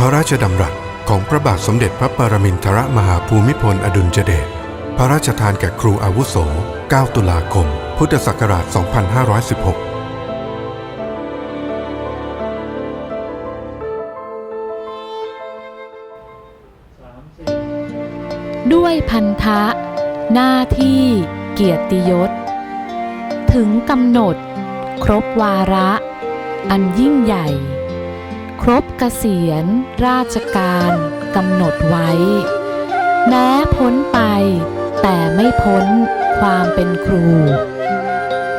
พระราชดำรัสของพระบาทสมเด็จพระปรมินทรมหาภูมิพลอดุลยเดช พระราชทานแก่ครูอาวุโส 9 ตุลาคม พุทธศักราช 2516ด้วยพันธะ หน้าที่เกียรติยศ ถึงกำหนด ครบวาระ อันยิ่งใหญ่ ครบเกษียณ ราชการกำหนดไว้ แม้พ้นไปแต่ไม่พ้นความเป็นครู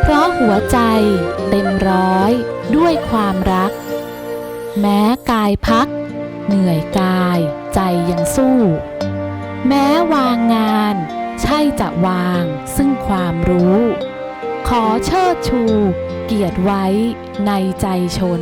เพราะหัวใจเต็มร้อยด้วยความรัก แม้กายพัก เหนื่อยกายใจยังสู้ แม้วางงานใช่จะวางซึ่งความรู้ ขอเชิดชูเกียรติไว้ในใจชน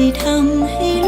ที่ทำให้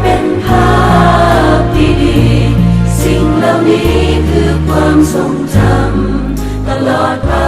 เป็นภาพที่ดี สิ่งเหล่านี้คือความทรงจำตลอดไป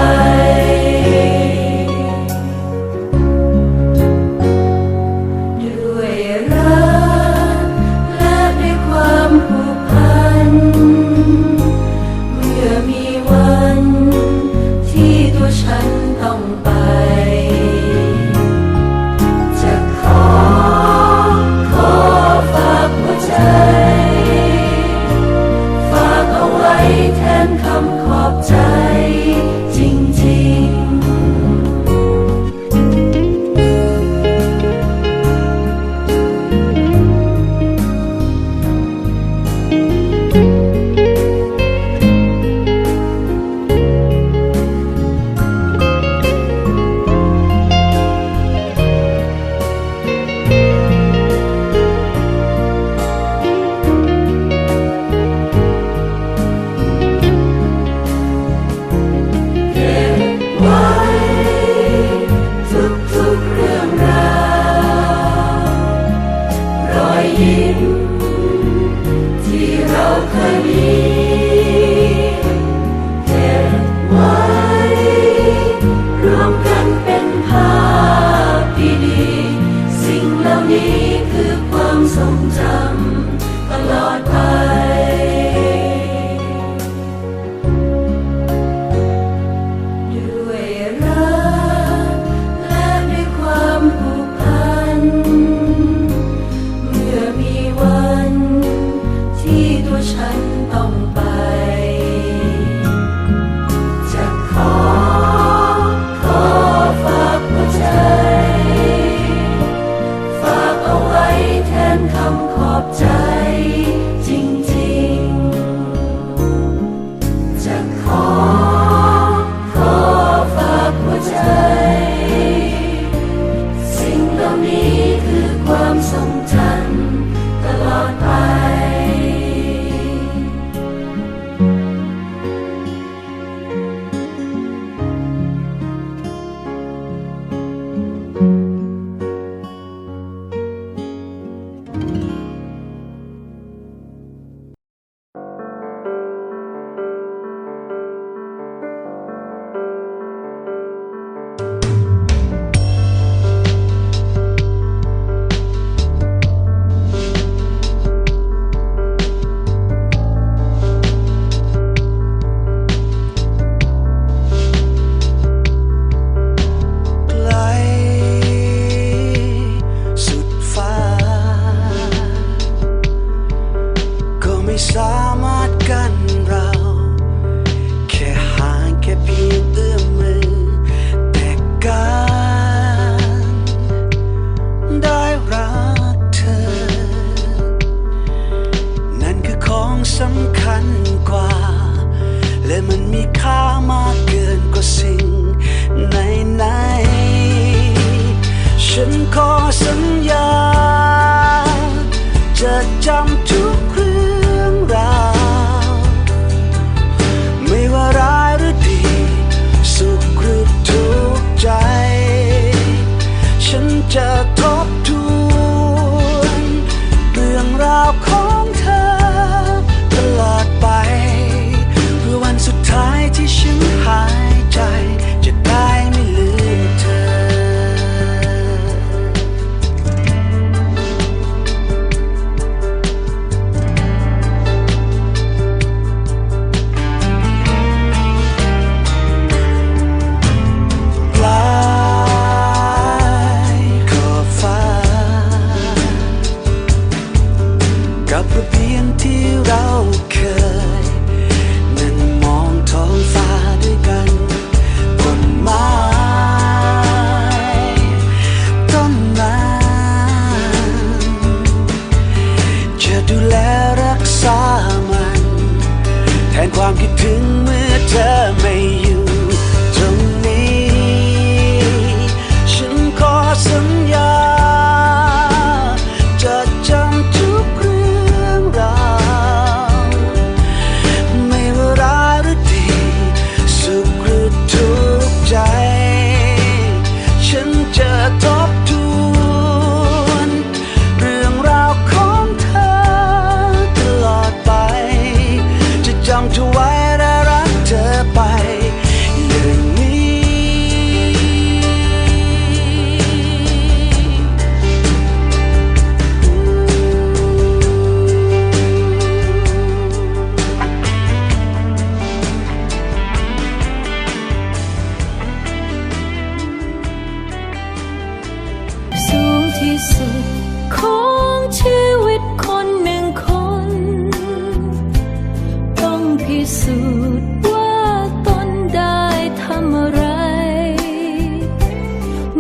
สูจน์ว่าตนได้ทำอะไร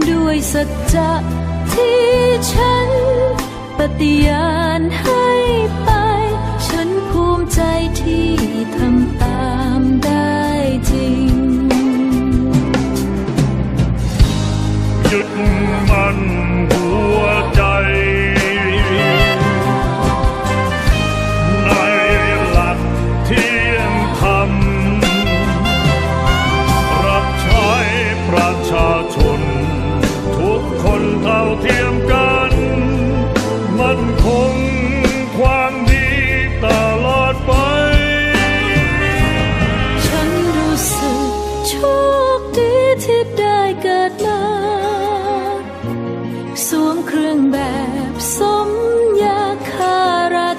ด้วยสัจจะที่ฉันปฏิญาณให้ไป ฉันภูมิใจที่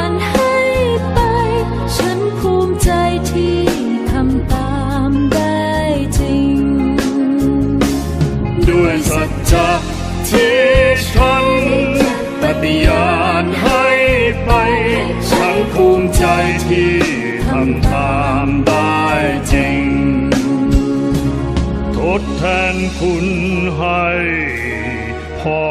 ณ ที่ทำตามได้จริง ทดแทนคุณให้พ่อ